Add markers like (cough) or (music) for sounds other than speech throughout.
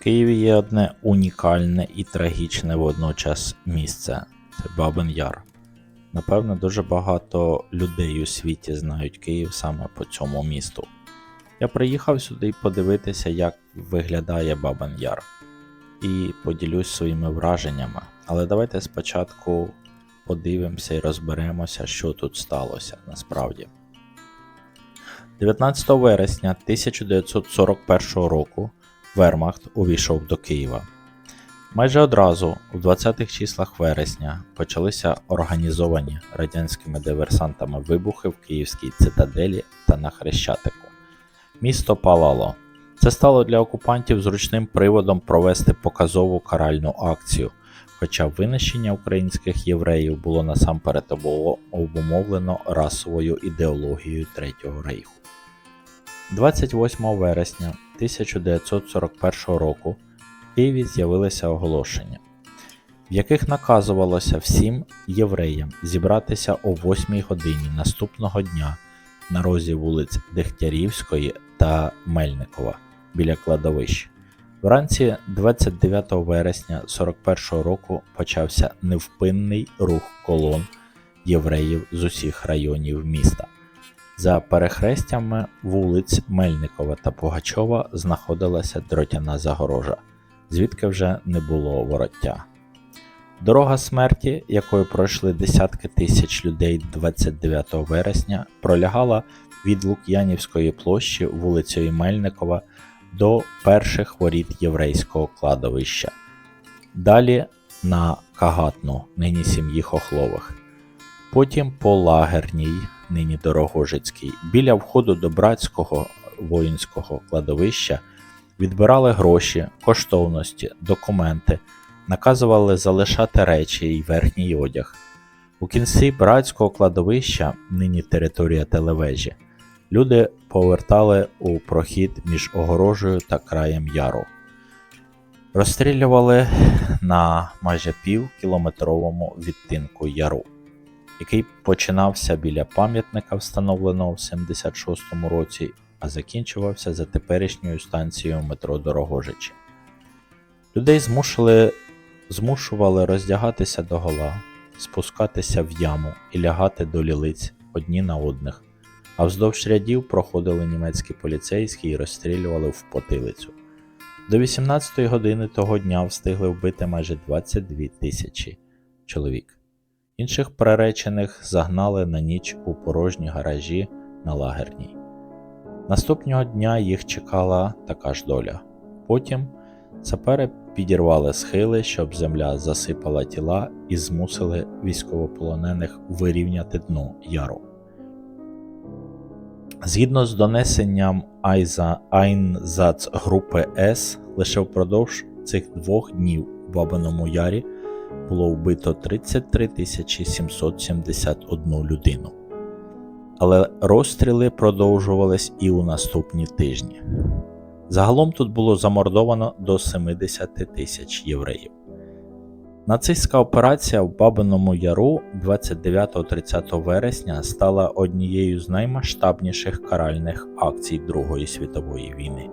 Києві є одне унікальне і трагічне водночас місце це Бабин Яр. Напевно, дуже багато людей у світі знають Київ саме по цьому місту. Я приїхав сюди подивитися, як виглядає Бабин Яр, і поділюсь своїми враженнями. Але давайте спочатку подивимося і розберемося, що тут сталося насправді. 19 вересня 1941 року Вермахт увійшов до Києва. Майже одразу, у 20-х числах вересня, почалися організовані радянськими диверсантами вибухи в Київській цитаделі та на Хрещатику. Місто палало. Це стало для окупантів зручним приводом провести показову каральну акцію, хоча винищення українських євреїв було насамперед обумовлено расовою ідеологією Третього рейху. 28 вересня 1941 року в Києві з'явилися оголошення, в яких наказувалося всім євреям зібратися о 8 годині наступного дня на розі вулиць Дегтярівської та Мельникова біля кладовищ. Вранці 29 вересня 41 року почався невпинний рух колон євреїв з усіх районів міста. За перехрестями вулиць Мельникова та Пугачова знаходилася дротяна загорожа, звідки вже не було вороття. Дорога смерті, якою пройшли десятки тисяч людей 29 вересня, пролягала від Лук'янівської площі вулицею Мельникова до перших воріт єврейського кладовища. Далі на Кагатну, нині сім'ї Хохлових. Потім по Лагерній, нині Дорогожицькій, біля входу до братського воїнського кладовища відбирали гроші, коштовності, документи, наказували залишати речі й верхній одяг. У кінці братського кладовища, нині територія телевежі, люди повертали у прохід між огорожею та краєм яру. Розстрілювали на майже півкілометровому відтинку яру який починався біля пам'ятника, встановленого в 76-му році, а закінчувався за теперішньою станцією метро Дорогожичі. Людей змушували, змушували роздягатися догола, спускатися в яму і лягати до лілиць одні на одних, а вздовж рядів проходили німецькі поліцейські і розстрілювали в потилицю. До 18-ї години того дня встигли вбити майже 22 тисячі чоловік. Інших приречених загнали на ніч у порожні гаражі на лагерній. Наступного дня їх чекала така ж доля. Потім сапери підірвали схили, щоб земля засипала тіла і змусили військовополонених вирівняти дно яру. Згідно з донесенням Айза Айнзац С, лише впродовж цих двох днів в Бабиному Ярі було вбито 33 771 людину. Але розстріли продовжувались і у наступні тижні. Загалом тут було замордовано до 70 тисяч євреїв. Нацистська операція в Бабиному Яру 29-30 вересня стала однією з наймасштабніших каральних акцій Другої світової війни.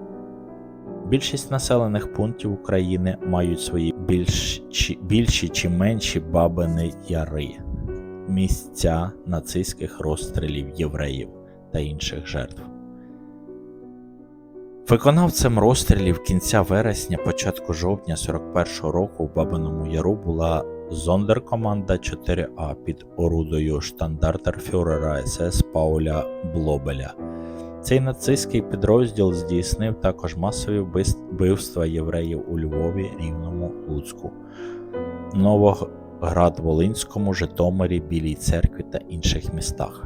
Більшість населених пунктів України мають свої більш, чи, більші чи менші бабини яри, місця нацистських розстрілів євреїв та інших жертв. Виконавцем розстрілів кінця вересня, початку жовтня 41-го року в Бабиному Яру була зондеркоманда 4А під орудою штандартерфюрера СС Пауля Блобеля. Цей нацистський підрозділ здійснив також масові вбивства євреїв у Львові, Рівному, Луцьку, Новоград-Волинському, Житомирі, Білій церкві та інших містах.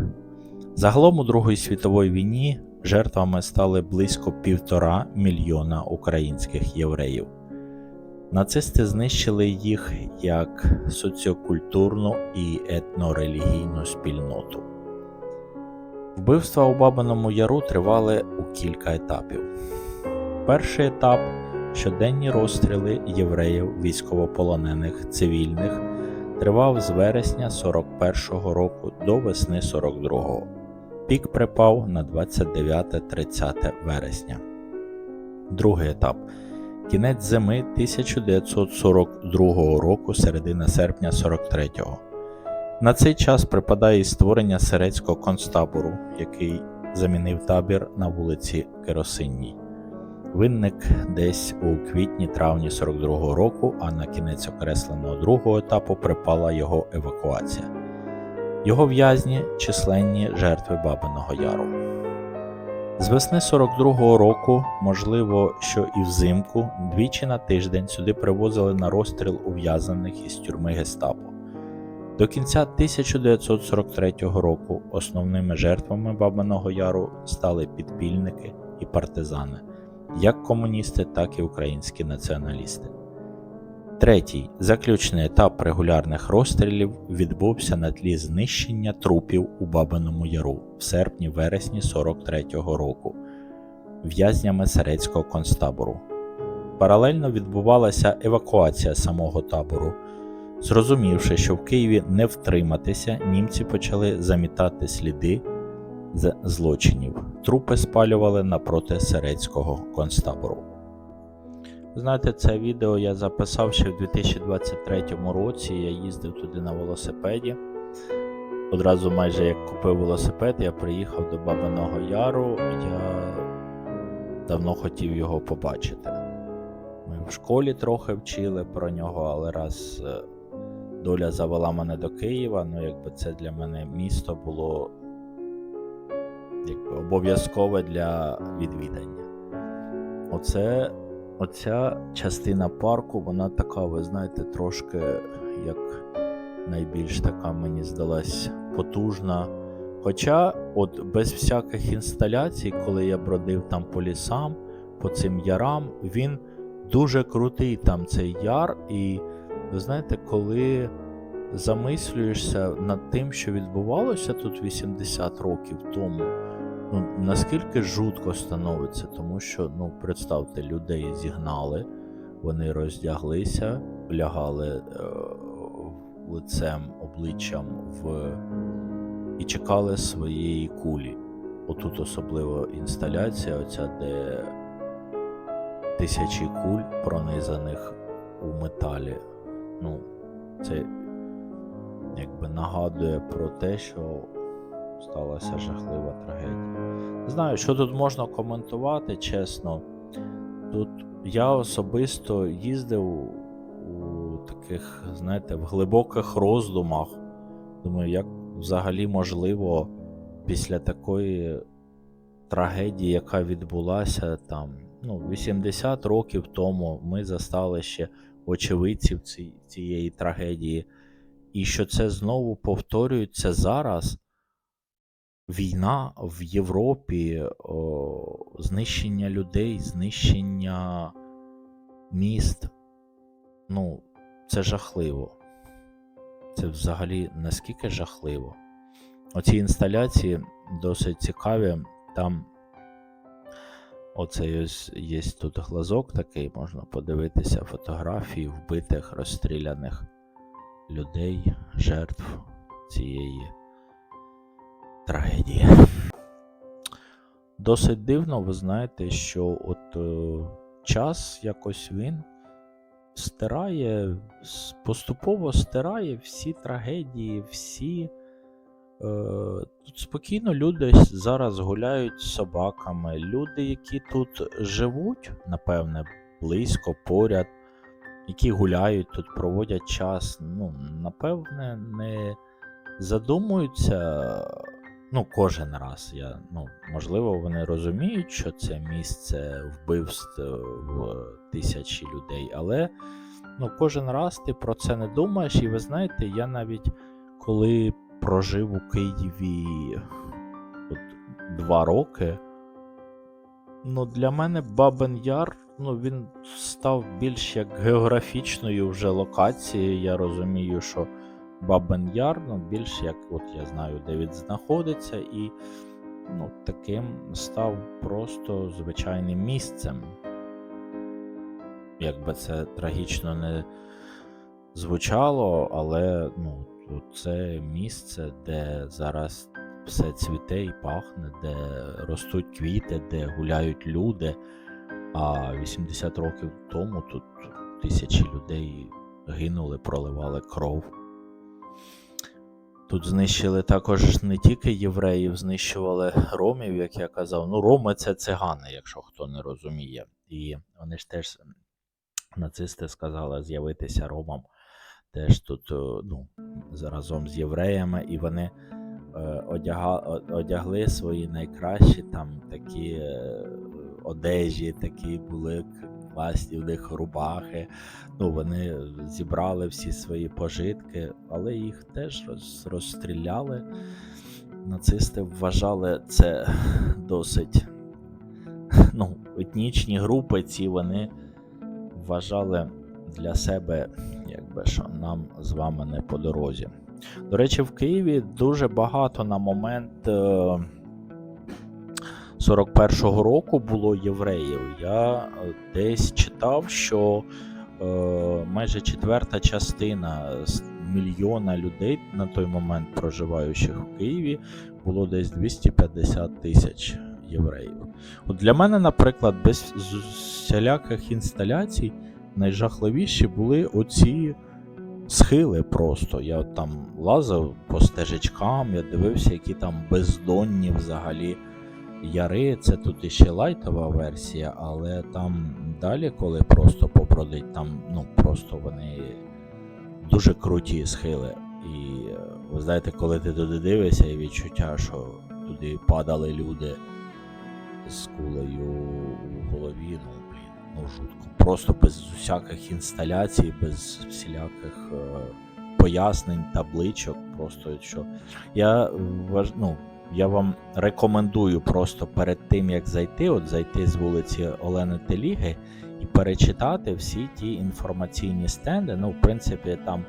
Загалом у Другій світовій війні жертвами стали близько півтора мільйона українських євреїв. Нацисти знищили їх як соціокультурну і етнорелігійну спільноту. Вбивства у Бабиному Яру тривали у кілька етапів. Перший етап щоденні розстріли євреїв, військовополонених, цивільних тривав з вересня 41-го року до весни 42-го. Пік припав на 29-30 вересня. Другий етап Кінець зими 1942 року, середина серпня 43-го. На цей час припадає і створення Серецького концтабору, який замінив табір на вулиці Керосинній. Винник десь у квітні-травні 42-го року, а на кінець окресленого другого етапу припала його евакуація. Його в'язні численні жертви Бабиного Яру. З весни 42-го року, можливо, що і взимку, двічі на тиждень сюди привозили на розстріл ув'язаних із тюрми Гестапо. До кінця 1943 року основними жертвами Бабиного Яру стали підпільники і партизани, як комуністи, так і українські націоналісти. Третій заключний етап регулярних розстрілів відбувся на тлі знищення трупів у Бабиному Яру в серпні-вересні 43-го року в'язнями Серецького концтабору. Паралельно відбувалася евакуація самого табору. Зрозумівши, що в Києві не втриматися, німці почали замітати сліди з злочинів. Трупи спалювали напроти Серецького концтабору. Знаєте, це відео я записав ще в 2023 році. Я їздив туди на велосипеді. Одразу майже як купив велосипед, я приїхав до Бабиного Яру. Я давно хотів його побачити. Ми в школі трохи вчили про нього, але раз е, доля завела мене до Києва, ну якби це для мене місто було якби, обов'язкове для відвідання. Оце Оця частина парку, вона така, ви знаєте, трошки як найбільш така, мені здалась, потужна. Хоча, от без всяких інсталяцій, коли я бродив там по лісам, по цим ярам, він дуже крутий там цей яр. І ви знаєте, коли замислюєшся над тим, що відбувалося тут 80 років тому ну, наскільки жутко становиться, тому що, ну, представте, людей зігнали, вони роздяглися, лягали е, лицем, обличчям в і чекали своєї кулі. Отут особливо інсталяція, оця, де тисячі куль пронизаних у металі. Ну, це якби нагадує про те, що сталася жахлива трагедія. Не знаю, що тут можна коментувати, чесно. Тут я особисто їздив у таких, знаєте, в глибоких роздумах. Думаю, як взагалі можливо після такої трагедії, яка відбулася там ну, 80 років тому, ми застали ще очевидців цієї трагедії, і що це знову повторюється зараз війна в Європі, о, знищення людей, знищення міст. Ну, це жахливо. Це взагалі наскільки жахливо. Оці інсталяції досить цікаві. Там оцей ось є тут глазок такий, можна подивитися фотографії вбитих, розстріляних людей, жертв цієї трагедія. Досить дивно, ви знаєте, що от е, час якось він стирає, поступово стирає всі трагедії, всі. Е, Тут спокійно люди зараз гуляють з собаками. Люди, які тут живуть, напевне, близько, поряд, які гуляють тут, проводять час, ну, напевне, не задумуються Ну, кожен раз я, ну, можливо, вони розуміють, що це місце вбивств в тисячі людей, але ну, кожен раз ти про це не думаєш. І ви знаєте, я навіть коли прожив у Києві от, два роки, ну, для мене Бабин Яр ну, він став більш як географічною вже локацією. Я розумію, що. Бабен Яр, ну, більш як от я знаю, де він знаходиться, і ну, таким став просто звичайним місцем. Якби це трагічно не звучало, але ну, це місце, де зараз все цвіте і пахне, де ростуть квіти, де гуляють люди. А 80 років тому тут тисячі людей гинули, проливали кров. Тут знищили також не тільки євреїв, знищували ромів, як я казав. Ну, роми це цигани, якщо хто не розуміє. І вони ж теж нацисти сказали з'явитися ромам теж тут е, ну, разом з євреями, і вони е, одяга, о- одягли свої найкращі там такі е, одежі, такі були класні в них рубахи. Ну, вони зібрали всі свої пожитки, але їх теж роз, розстріляли. Нацисти вважали це досить. Ну, етнічні групи ці вони вважали для себе, якби що нам з вами не по дорозі. До речі, в Києві дуже багато на момент е, 41-го року було євреїв. Я е, десь читав, що е, майже четверта частина з мільйона людей на той момент проживаючих в Києві було десь 250 тисяч євреїв. От для мене, наприклад, без всіляких інсталяцій найжахливіші були оці схили просто. Я там лазив по стежечкам, я дивився, які там бездонні взагалі яри. Це тут іще лайтова версія, але там далі, коли просто побродить, там ну просто вони дуже круті схили. І ви знаєте, коли ти туди дивишся, є відчуття, що туди падали люди з кулею у голові. Ну, блін, ну. Просто без усяких інсталяцій, без всіляких е, пояснень, табличок. Просто що. Я, е, ну, я вам рекомендую просто перед тим, як зайти, от зайти з вулиці Олени Теліги і перечитати всі ті інформаційні стенди. Ну, в принципі, там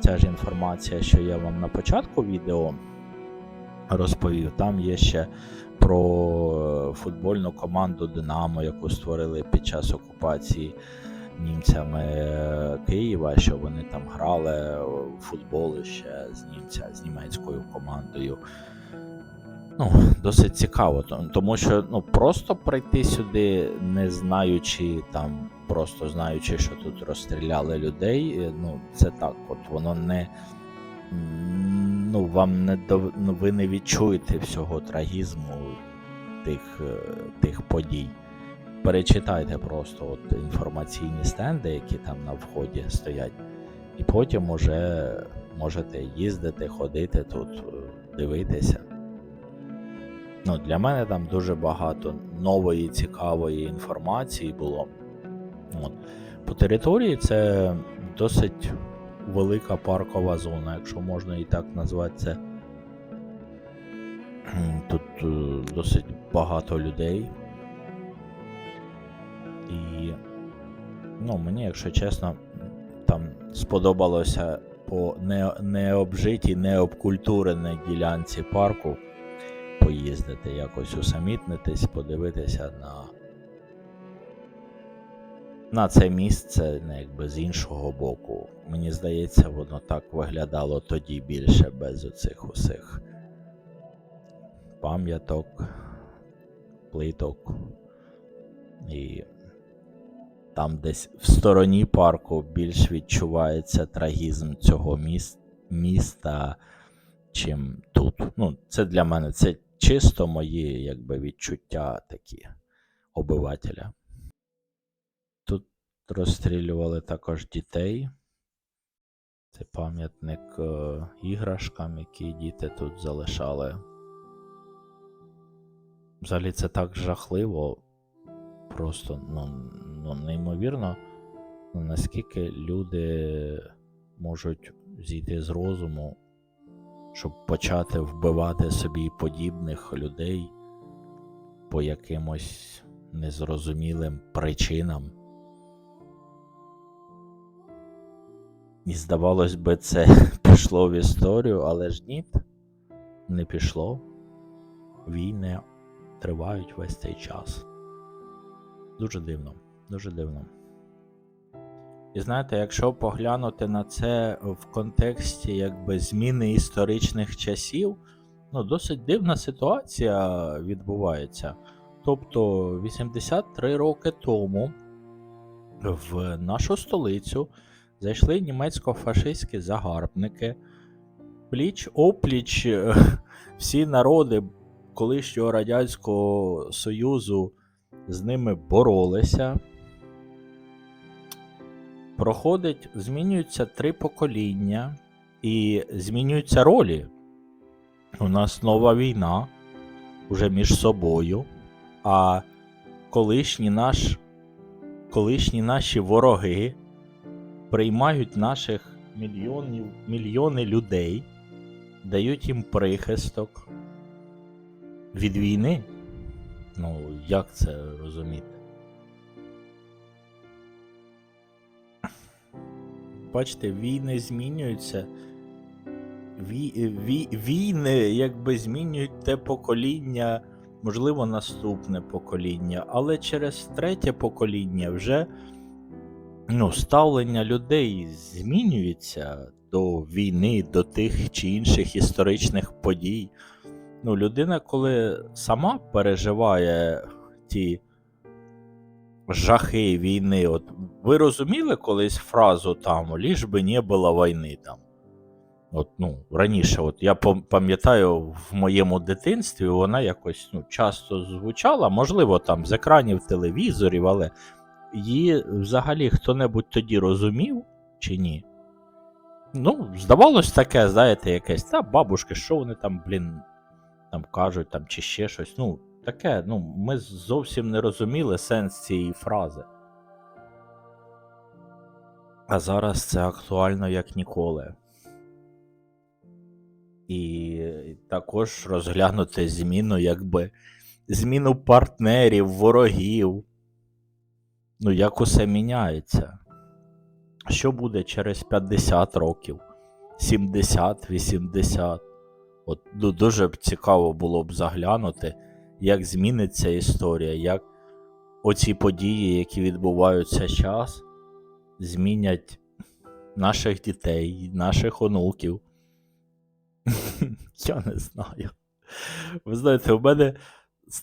ця ж інформація, що я вам на початку відео розповів, там є ще про футбольну команду Динамо, яку створили під час окупації німцями Києва, що вони там грали в футбол ще з німця, з німецькою командою. Ну, досить цікаво, тому що ну, просто прийти сюди, не знаючи там, просто знаючи, що тут розстріляли людей, ну, це так, от воно не. Ну, вам не дов... ну, ви не відчуєте всього трагізму тих, е, тих подій. Перечитайте просто от інформаційні стенди, які там на вході стоять, і потім уже можете їздити, ходити тут, е, дивитися. Ну, для мене там дуже багато нової цікавої інформації було. От. По території це досить велика паркова зона, якщо можна і так назвати це. Тут е, досить багато людей. І ну, мені, якщо чесно, там сподобалося по не, необжитій, необкультуреній ділянці парку поїздити, якось усамітнитись, подивитися на, на це місце ну, якби з іншого боку. Мені здається, воно так виглядало тоді більше без оцих усіх пам'яток, плиток. І там десь в стороні парку більш відчувається трагізм цього міс- міста, чим тут. Ну, це для мене це чисто мої якби, відчуття такі обивателя. Розстрілювали також дітей. Це пам'ятник е, іграшкам, які діти тут залишали. Взагалі це так жахливо, просто ну, ну, неймовірно, наскільки люди можуть зійти з розуму, щоб почати вбивати собі подібних людей по якимось незрозумілим причинам. І здавалось би, це (laughs) пішло в історію, але ж ні, не пішло. Війни тривають весь цей час. Дуже дивно, дуже дивно. І знаєте, якщо поглянути на це в контексті якби зміни історичних часів, ну досить дивна ситуація відбувається. Тобто 83 роки тому в нашу столицю зайшли німецько-фашистські загарбники. Пліч опліч е, (laughs) всі народи колишнього Радянського Союзу з ними боролися. Проходить, змінюються три покоління і змінюються ролі. У нас нова війна уже між собою, а колишні, наш, колишні наші вороги приймають наших мільйонів, мільйони людей, дають їм прихисток від війни. Ну, як це розуміти? Бачите, війни змінюються. Вій, вій, війни якби змінюють те покоління, можливо, наступне покоління, але через третє покоління вже ну, ставлення людей змінюється до війни, до тих чи інших історичних подій. Ну, людина, коли сама переживає ті жахи війни, от ви розуміли колись фразу там ліж би не було війни там. От, ну, раніше, от я пам- пам'ятаю, в моєму дитинстві вона якось ну, часто звучала, можливо, там з екранів телевізорів, але її взагалі хто-небудь тоді розумів чи ні? Ну, здавалось таке, знаєте, якесь, та бабушки, що вони там, блін, там кажуть, там, чи ще щось. Ну, таке, ну, ми зовсім не розуміли сенс цієї фрази. А зараз це актуально як ніколи. І також розглянути зміну, якби зміну партнерів, ворогів. Ну, як усе міняється. Що буде через 50 років, 70, 80? От ну, дуже б цікаво було б заглянути, як зміниться історія, як оці події, які відбуваються час, змінять наших дітей, наших онуків. (laughs) Я не знаю. Ви знаєте, у мене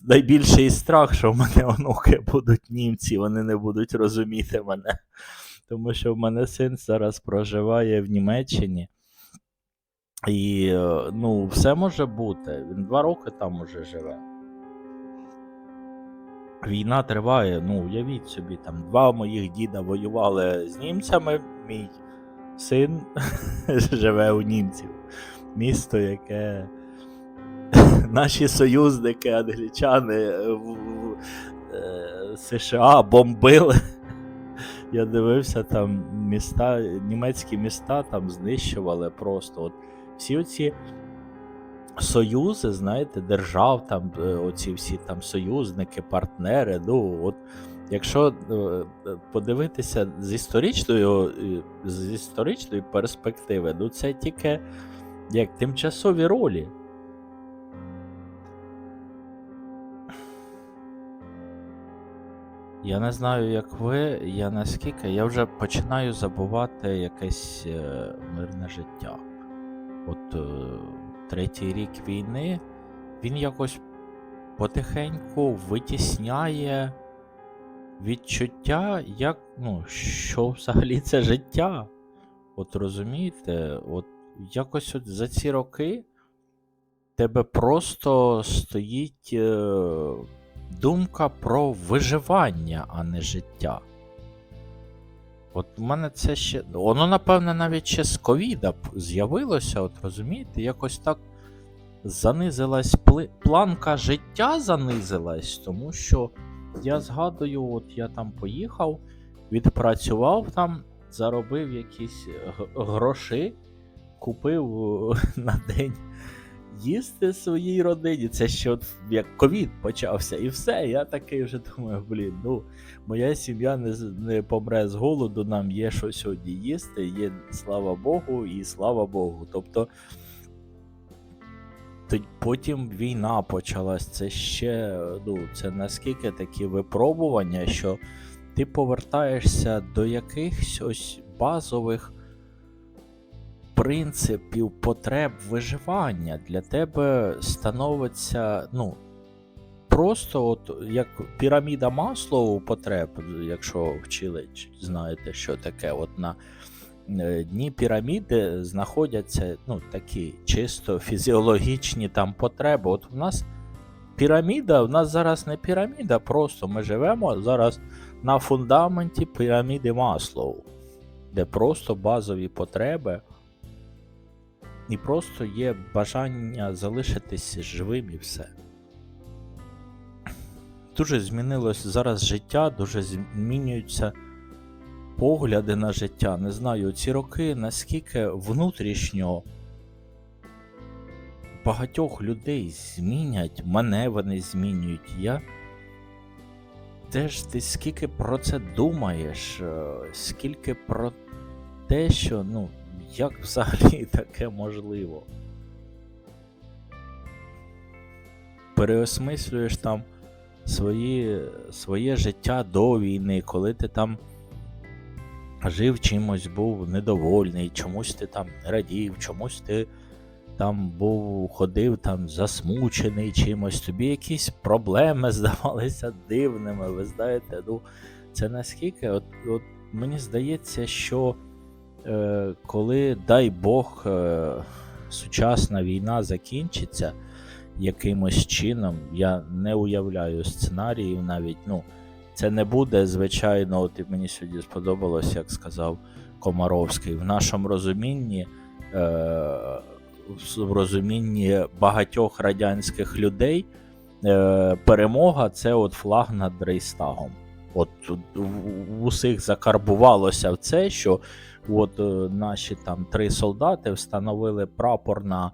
найбільший страх, що в мене онуки будуть німці, вони не будуть розуміти мене. Тому що в мене син зараз проживає в Німеччині. І е, ну, все може бути. Він два роки там уже живе. Війна триває, ну, уявіть собі, там два моїх діда воювали з німцями, мій син (laughs) живе у німців. Місто, яке (laughs) наші союзники, англічани в, в е, США бомбили. (laughs) Я дивився там міста, німецькі міста там знищували просто. От всі оці союзи, знаєте, держав, там е, оці всі там союзники, партнери. Ну, от якщо е, е, подивитися з історичної, е, з історичної перспективи, ну це тільки як тимчасові ролі. Я не знаю, як ви, я наскільки, я вже починаю забувати якесь е, мирне життя. От е, третій рік війни він якось потихеньку витісняє відчуття, як, ну, що взагалі (laughs) це життя. От розумієте, от якось от за ці роки тебе просто стоїть е, думка про виживання, а не життя. От в мене це ще. Воно, напевне, навіть ще з ковіда з'явилося, от розумієте, якось так занизилась пли... планка життя занизилась, тому що я згадую, от я там поїхав, відпрацював там, заробив якісь гроші, купив е, (laughs) на день їсти своїй родині. Це ще от як ковід почався, і все. Я такий вже думаю, блін, ну моя сім'я не, не помре з голоду, нам є що сьогодні їсти, є слава Богу, і слава Богу. Тобто. Потім війна почалась. Це ще ну, це наскільки такі випробування, що ти повертаєшся до якихось ось базових принципів, потреб виживання. Для тебе становиться ну, просто, от як піраміда Маслоу потреб, якщо вчили, знаєте, що таке. От на е, дні піраміди знаходяться ну, такі чисто фізіологічні там потреби. От у нас піраміда, у нас зараз не піраміда, просто ми живемо зараз на фундаменті піраміди Маслоу, де просто базові потреби. І просто є бажання залишитись живим і все. Дуже змінилось зараз життя, дуже змінюються погляди на життя. Не знаю, ці роки наскільки внутрішньо багатьох людей змінять, мене вони змінюють. Я теж ти скільки про це думаєш, е, скільки про те, що ну, як взагалі (laughs) таке можливо. Переосмислюєш там свої, своє життя до війни, коли ти там жив чимось, був недовольний, чомусь ти там не радів, чомусь ти там був, ходив там засмучений чимось, тобі якісь проблеми (laughs) здавалися дивними. Ви знаєте, ну це наскільки, от, от мені здається, що коли, дай Бог, е, сучасна війна закінчиться якимось чином, я не уявляю сценаріїв навіть. ну, Це не буде, звичайно, от і мені сьогодні сподобалось, як сказав Комаровський, в нашому розумінні. Е, в розумінні багатьох радянських людей е, перемога це от флаг над Рейстагом. От в усіх закарбувалося в це, що от е, наші там три солдати встановили прапор на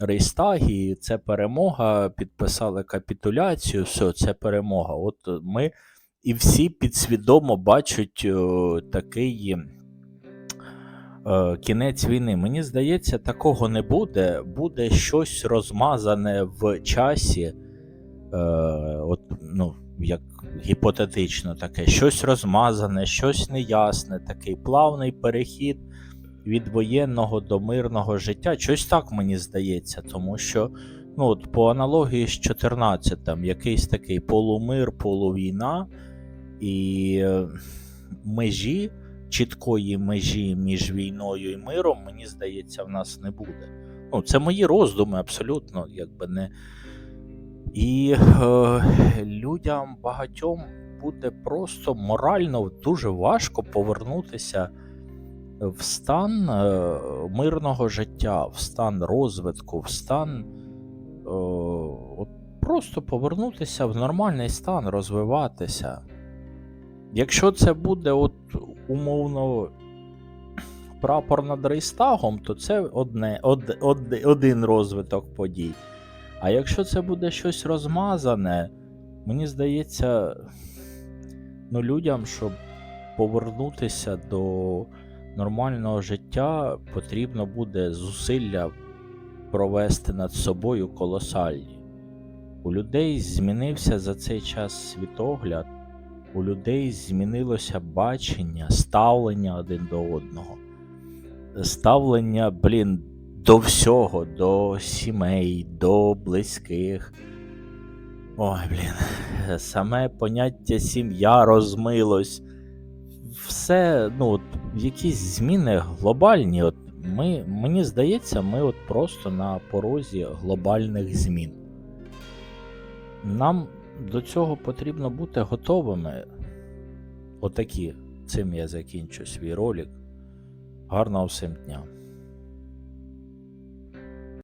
Рейстагі, це перемога, підписали капітуляцію, все, це перемога. От ми і всі підсвідомо бачать е, такий е, кінець війни. Мені здається, такого не буде. Буде щось розмазане в часі, е, от, ну, як гіпотетично таке, щось розмазане, щось неясне, такий плавний перехід від воєнного до мирного життя. Щось так мені здається, тому що. Ну, от по аналогії з 14-м, якийсь такий полумир, полувійна, і е, межі чіткої межі між війною і миром, мені здається, в нас не буде. Ну, це мої роздуми абсолютно, якби не. І е, людям багатьом буде просто морально дуже важко повернутися в стан е, мирного життя, в стан розвитку, в стан. Е, от просто повернутися в нормальний стан, розвиватися. Якщо це буде от умовно прапор над Рейстагом, то це одне, од, од, один розвиток подій. А якщо це буде щось розмазане, мені здається, ну, людям, щоб повернутися до нормального життя, потрібно буде зусилля провести над собою колосальні. У людей змінився за цей час світогляд, у людей змінилося бачення, ставлення один до одного, ставлення, блін, до всього, до сімей, до близьких. Ой, блін, саме поняття сім'я розмилось. Все, ну, от, якісь зміни глобальні. От ми, Мені здається, ми от просто на порозі глобальних змін. Нам до цього потрібно бути готовими. Отакі. Цим я закінчу свій ролик. Гарного всім дня!